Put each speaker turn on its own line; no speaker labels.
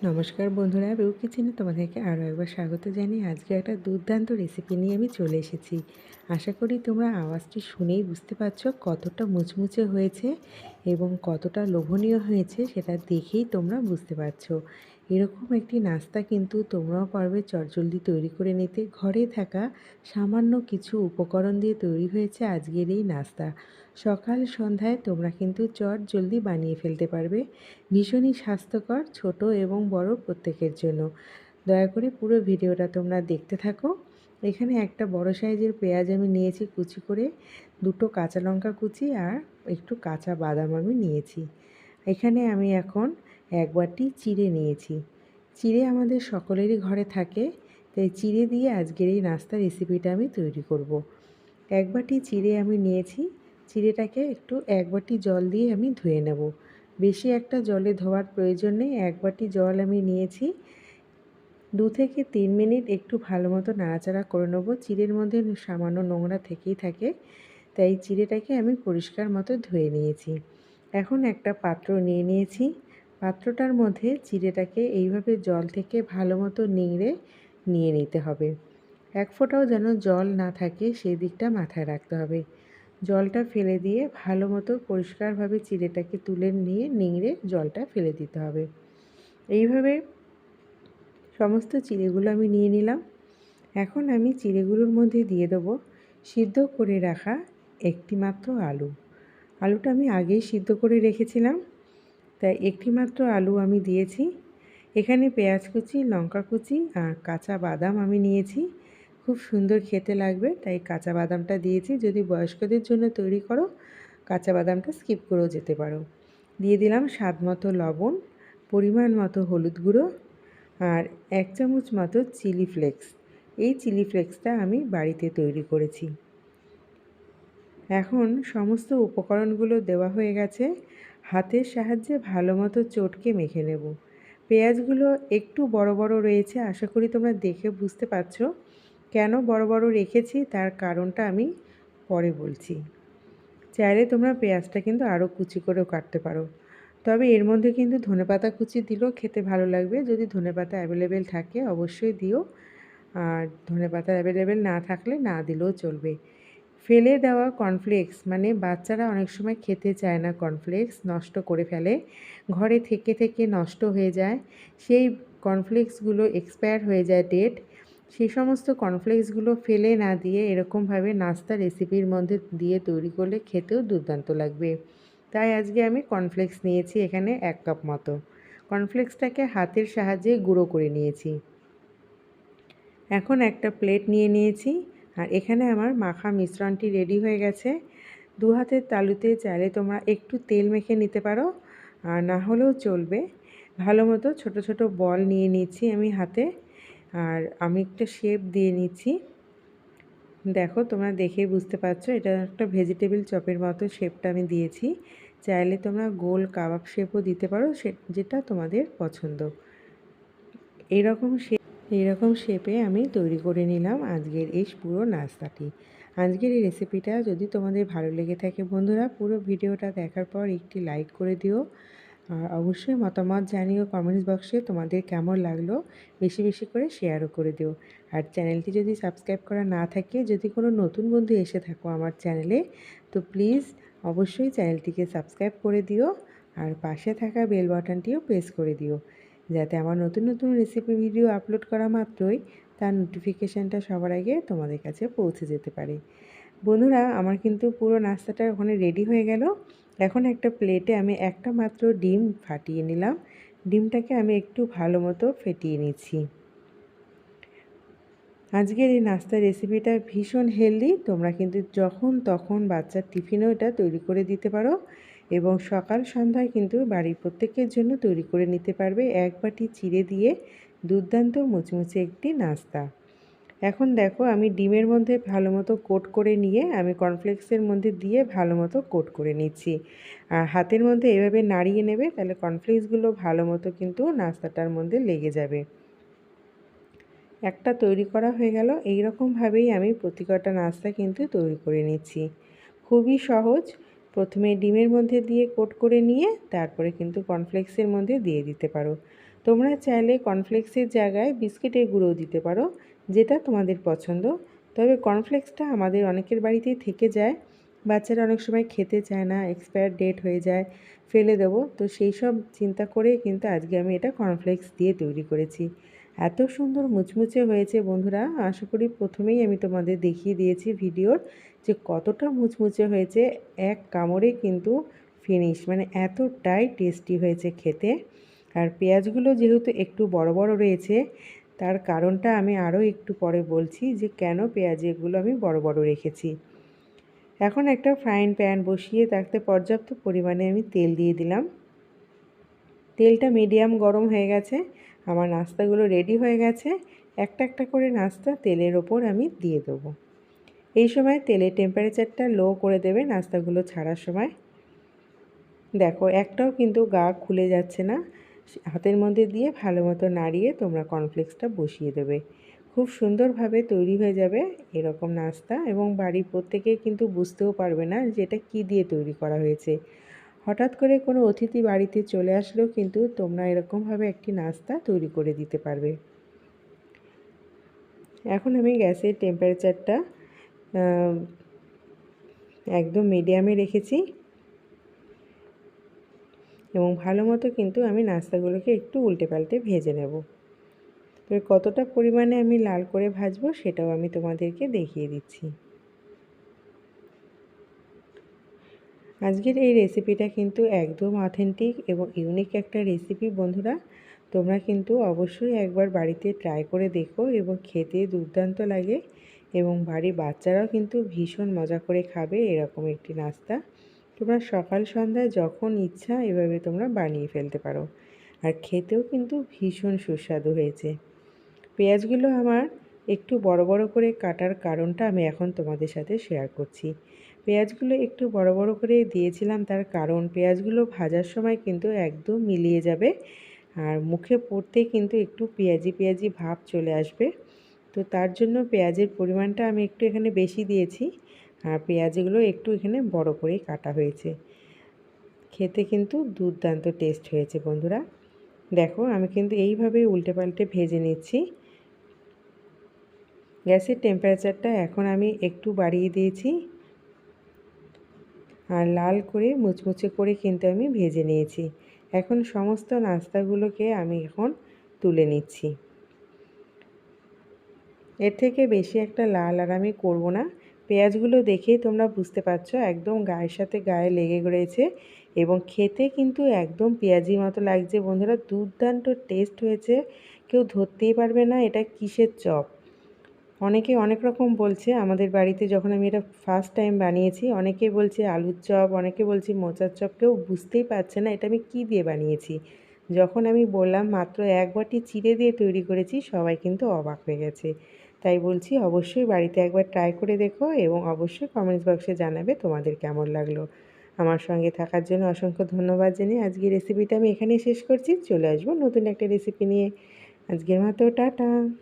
নমস্কার বন্ধুরা রু কিচেনে তোমাদেরকে আরও একবার স্বাগত জানিয়ে আজকে একটা দুর্দান্ত রেসিপি নিয়ে আমি চলে এসেছি। আশা করি তোমরা আওয়াজটি শুনেই বুঝতে পারছ কতটা মুচমুচে হয়েছে এবং কতটা লোভনীয় হয়েছে সেটা দেখেই তোমরা বুঝতে পারছ। এরকম একটি নাস্তা কিন্তু তোমরাও পারবে চটজলদি তৈরি করে নিতে। ঘরে থাকা সামান্য কিছু উপকরণ দিয়ে তৈরি হয়েছে আজকের এই নাস্তা। সকাল সন্ধ্যায় তোমরা কিন্তু চট জলদি বানিয়ে ফেলতে পারবে। ভীষণই স্বাস্থ্যকর, ছোট এবং বড় প্রত্যেকের জন্য। দয়া করে পুরো ভিডিওটা তোমরা দেখতে থাকো। এখানে একটা বড় সাইজের পেঁয়াজ আমি নিয়েছি কুচি করে, দুটো কাঁচা লঙ্কা কুচি আর একটু কাঁচা বাদাম আমি নিয়েছি। এখানে আমি এখন এক বাটি চিড়ে নিয়েছি। চিড়ে আমাদের সকলেরই ঘরে থাকে, তাই চিড়ে দিয়ে আজকের এই নাস্তা রেসিপিটা আমি তৈরি করব। এক বাটি চিড়ে আমি নিয়েছি, চিড়েটাকে একটু এক বাটি জল দিয়ে আমি ধুয়ে নেব। বেশি একটা জলে ধোয়ার প্রয়োজন নেই এক বাটি জল আমি নিয়েছি। দু থেকে তিন মিনিট একটু ভালো মতো নাড়াচাড়া করে নেব। চিড়ের মধ্যে সামান্য নোংরা থেকেই থাকে, তাই চিড়েটাকে আমি পরিষ্কার মতো ধুয়ে নিয়েছি। এখন একটা পাত্র নিয়ে নিয়েছি। পাত্রটার মধ্যে চিড়েটাকে এইভাবে জল থেকে ভালো মতো নিংড়ে নিয়ে নিতে হবে। এক ফোঁটাও যেন জল না থাকে সেই দিকটা মাথায় রাখতে হবে। জলটা ফেলে দিয়ে ভালো মতো পরিষ্কারভাবে চিড়েটাকে তুলে নিয়ে নিংড়ে জলটা ফেলে দিতে হবে। এইভাবে সমস্ত চিড়েগুলো আমি নিয়ে নিলাম। এখন আমি চিড়েগুলোর মধ্যে দিয়ে দেবো সিদ্ধ করে রাখা একটি মাত্র আলু। আলুটা আমি আগেই সিদ্ধ করে রেখেছিলাম। তাই একটি মাত্র আলু আমি দিয়েছি। এখানে পেঁয়াজ কুচি, লঙ্কা কুচি আর কাঁচা বাদাম আমি নিয়েছি। খুব সুন্দর খেতে লাগবে, তাই কাঁচা বাদামটা দিয়েছি। যদি বয়স্কদের জন্য তৈরি করো, কাঁচা বাদামটা স্কিপ করেও যেতে পারো। দিয়ে দিলাম স্বাদ মতো লবণ, পরিমাণ মতো হলুদ গুঁড়ো আর এক চামচ মতো চিলি ফ্লেক্স। এই চিলি ফ্লেক্সটা আমি বাড়িতে তৈরি করেছি। এখন সমস্ত উপকরণগুলো দেওয়া হয়ে গেছে। হাতের সাহায্যে ভালো মতো চটকে মেখে নেব। পেঁয়াজগুলো একটু বড় বড় রয়েছে, আশা করি তোমরা দেখে বুঝতে পারছ কেন বড় বড় রেখেছি, তার কারণটা আমি পরে বলছি। চাইলে তোমরা পেঁয়াজটা কিন্তু আরও কুচি করেও কাটতে পারো। তবে এর মধ্যে কিন্তু ধনেপাতা কুচি দিলেও খেতে ভালো লাগবে। যদি ধনেপাতা অ্যাভেলেবেল থাকে, অবশ্যই দিও। আর ধনেপাতা অ্যাভেলেবেল না থাকলে না দিলেও চলবে। ফেলে দেওয়া কর্নফ্লেক্স মানে বাচ্চারা অনেক সময় খেতে চায় না কর্নফ্লেক্স নষ্ট করে ফেলে, ঘরে থেকে থেকে নষ্ট হয়ে যায়। সেই কর্নফ্লেক্সগুলো এক্সপায়ার হয়ে যায় ডেট সেই সমস্ত কর্নফ্লেক্সগুলো ফেলে না দিয়ে এরকমভাবে নাস্তা রেসিপির মধ্যে দিয়ে তৈরি করলে খেতেও দুর্দান্ত লাগবে। তাই আজকে আমি কর্নফ্লেক্স নিয়েছি এখানে এক কাপ মতো। কর্নফ্লেক্সটাকে হাতের সাহায্যে গুঁড়ো করে নিয়েছি। এখন একটা প্লেট নিয়ে নিয়েছি। আর এখানে আমার মাখা মিশ্রণটি রেডি হয়ে গেছে। দু হাতের তালুতে চাইলে তোমরা একটু তেল মেখে নিতে পারো, আর না হলেও চলবে। ভালো মতো ছোট ছোটো বল নিয়ে নিচ্ছি আমি হাতে, আর আমি একটা শেপ দিয়ে নিচ্ছি। দেখো, তোমরা দেখেই বুঝতে পারছ, এটা একটা ভেজিটেবিল চপের মতো শেপটা আমি দিয়েছি। চাইলে তোমরা গোল কাবাব শেপও দিতে পারো, সে, যেটা তোমাদের পছন্দ। এইরকম শেপ এইরকম শেপে আমি তৈরি করে নিলাম আজকের এই পুরো নাস্তাটি। আজকের এই রেসিপিটা যদি তোমাদের ভালো লেগে থাকে বন্ধুরা, পুরো ভিডিওটা দেখার পর একটি লাইক করে দিও। আর অবশ্যই মতামত জানিও কমেন্টস বক্সে তোমাদের কেমন লাগল, বেশি বেশি করে শেয়ারও করে দিও। আর চ্যানেলটি যদি সাবস্ক্রাইব করা না থাকে, যদি কোনো নতুন বন্ধু এসে থাকো আমার চ্যানেলে তো প্লিজ অবশ্যই চ্যানেলটিকে সাবস্ক্রাইব করে দিও। আর পাশে থাকা বেল বাটনটিও প্রেস করে দিও। যাতে আমার নতুন নতুন রেসিপি ভিডিও আপলোড করা মাত্রই তার নোটিফিকেশানটা সবার আগে তোমাদের কাছে পৌঁছে যেতে পারে। বন্ধুরা, আমার কিন্তু পুরো নাস্তাটা ওখানে রেডি হয়ে গেল। এখন একটা প্লেটে আমি একটা মাত্র ডিম ফাটিয়ে নিলাম। ডিমটাকে আমি একটু ভালো মতো ফেটিয়ে নিচ্ছি। আজকের এই নাস্তার রেসিপিটা ভীষণ হেলদি তোমরা কিন্তু যখন, তখন বাচ্চার টিফিনেও এটা তৈরি করে দিতে পারো। এবং সকাল সন্ধ্যায় কিন্তু বাড়ির প্রত্যেকের জন্য তৈরি করে নিতে পারবে এক বাটি চিড়ে দিয়ে দুর্দান্ত মুচমুচে একটি নাস্তা। এখন দেখো আমি ডিমের মধ্যে ভালো মতো কোট করে নিয়ে আমি কর্নফ্লেক্সের মধ্যে দিয়ে ভালো মতো কোট করে নিচ্ছি। আর হাতের মধ্যে এভাবে নাড়িয়ে নেবে তাহলে কর্নফ্লেক্সগুলো ভালো মতো কিন্তু নাস্তাটার মধ্যে লেগে যাবে। একটা তৈরি করা হয়ে গেল এই রকমভাবেই আমি প্রতি কটা নাস্তা কিন্তু তৈরি করে নিচ্ছি। খুবই সহজ প্রথমে ডিমের মধ্যে দিয়ে কোট করে নিয়ে তারপরে কিন্তু কর্নফ্লেক্সের মধ্যে দিয়ে দিতে পারো। তোমরা চাইলে কর্নফ্লেক্সের জায়গায় বিস্কিটের গুঁড়োও দিতে পারো, যেটা তোমাদের পছন্দ। তবে কর্নফ্লেক্সটা আমাদের অনেকের বাড়িতেই থেকে যায়। বাচ্চারা অনেক সময় খেতে চায় না, এক্সপায়ার ডেট হয়ে যায়, ফেলে দেবো। তো সেই সব চিন্তা করে কিন্তু আজকে আমি এটা কর্নফ্লেক্স দিয়ে তৈরি করেছি। এত সুন্দর মুচমুচে হয়েছে বন্ধুরা। আশা করি প্রথমেই আমি তোমাদের দেখিয়ে দিয়েছি ভিডিওর যে কতটা মুচমুচে হয়েছে। এক কামড়ে কিন্তু ফিনিশ মানে এতটাই টেস্টি হয়েছে খেতে। আর পেঁয়াজগুলো যেহেতু একটু বড় বড় রয়েছে, তার কারণটা আমি আরও একটু পরে বলছি যে কেন পেঁয়াজ এগুলো আমি বড় বড় রেখেছি। এখন একটা ফ্রাইং প্যান বসিয়ে তাতে পর্যাপ্ত পরিমাণে আমি তেল দিয়ে দিলাম। তেলটা মিডিয়াম গরম হয়ে গেছে। আমার নাস্তাগুলো রেডি হয়ে গেছে। একটা একটা করে নাস্তা তেলের ওপর আমি দিয়ে দেবো। এই সময় তেলের টেম্পারেচারটা লো করে দেবে নাস্তাগুলো ছাড়ার সময়। দেখো, একটাও কিন্তু গা খুলে যাচ্ছে না। হাতের মধ্যে দিয়ে ভালো মতো নাড়িয়ে তোমরা কর্নফ্লেক্সটা বসিয়ে দেবে। খুব সুন্দরভাবে তৈরি হয়ে যাবে এরকম নাস্তা এবং বাড়ির প্রত্যেকে কিন্তু বুঝতেও পারবে না যে এটা কী দিয়ে তৈরি করা হয়েছে। হঠাৎ করে কোনো অতিথি বাড়িতে চলে আসলেও কিন্তু তোমরা এরকমভাবে একটি নাস্তা তৈরি করে দিতে পারবে। এখন আমি গ্যাসের টেম্পারেচারটা একদম মিডিয়ামে রেখেছি। এবং ভালো মতো কিন্তু আমি নাস্তাগুলোকে একটু উল্টে পাল্টে ভেজে নেব। তবে কতটা পরিমাণে আমি লাল করে ভাজবো সেটাও আমি তোমাদেরকে দেখিয়ে দিচ্ছি। আজকের এই রেসিপিটা কিন্তু একদম অথেন্টিক এবং ইউনিক একটা রেসিপি বন্ধুরা। তোমরা কিন্তু অবশ্যই একবার বাড়িতে ট্রাই করে দেখো এবং খেতে দুর্দান্ত লাগে এবং বাড়ির বাচ্চারাও কিন্তু ভীষণ মজা করে খাবে এরকম একটি নাস্তা। তোমরা সকাল, সন্ধ্যায় যখন ইচ্ছা এভাবে তোমরা বানিয়ে ফেলতে পারো। আর খেতেও কিন্তু ভীষণ সুস্বাদু হয়েছে। পেঁয়াজগুলো আমার একটু বড় বড় করে কাটার কারণটা আমি এখন তোমাদের সাথে শেয়ার করছি। পেঁয়াজগুলো একটু বড় বড় করে দিয়েছিলাম, তার কারণ পেঁয়াজগুলো ভাজার সময় কিন্তু একদম মিলিয়ে যাবে আর মুখে পড়তে কিন্তু একটু পেঁয়াজি পেঁয়াজি ভাব চলে আসবে। তো তার জন্য পেঁয়াজের পরিমাণটা আমি একটু এখানে বেশি দিয়েছি আর পেঁয়াজগুলো একটু এখানে বড় করেই কাটা হয়েছে। খেতে কিন্তু দুর্দান্ত টেস্ট হয়েছে বন্ধুরা। দেখো আমি কিন্তু এইভাবে উল্টে পাল্টে ভেজে নিচ্ছি। গ্যাসের টেম্পারেচারটা এখন আমি একটু বাড়িয়ে দিয়েছি। আর লাল করে মুচমুচে করে কিন্তু আমি ভেজে নিয়েছি। এখন সমস্ত নাস্তাগুলোকে আমি এখন তুলে নিচ্ছি। এর থেকে বেশি একটা লাল আর আমি করব না। পেঁয়াজগুলো দেখেই তোমরা বুঝতে পারছ, একদম গায়ের সাথে গায়ে লেগে রয়েছে এবং খেতে কিন্তু একদম পেঁয়াজি মতো লাগছে। বন্ধুরা, দুর্দান্ত টেস্ট হয়েছে। কেউ ধরতেই পারবে না, এটা কিসের চপ? অনেকে অনেক রকম বলছে, আমাদের বাড়িতে যখন আমি এটা ফার্স্ট টাইম বানিয়েছি, অনেকে বলছে আলুর চপ, অনেকে বলছে মোচার চপ, কেউ বুঝতেই পারছে না এটা আমি কী দিয়ে বানিয়েছি। যখন আমি বললাম মাত্র এক বাটি চিড়ে দিয়ে তৈরি করেছি, সবাই কিন্তু অবাক হয়ে গেছে। তাই বলছি অবশ্যই বাড়িতে একবার ট্রাই করে দেখো এবং অবশ্যই কমেন্টস বক্সে জানাবে তোমাদের কেমন লাগল। আমার সঙ্গে থাকার জন্য অসংখ্য ধন্যবাদ জানিয়ে আজকের রেসিপিটা আমি এখানেই শেষ করছি। চলে আসব নতুন একটা রেসিপি নিয়ে। আজকের মতো টাটা।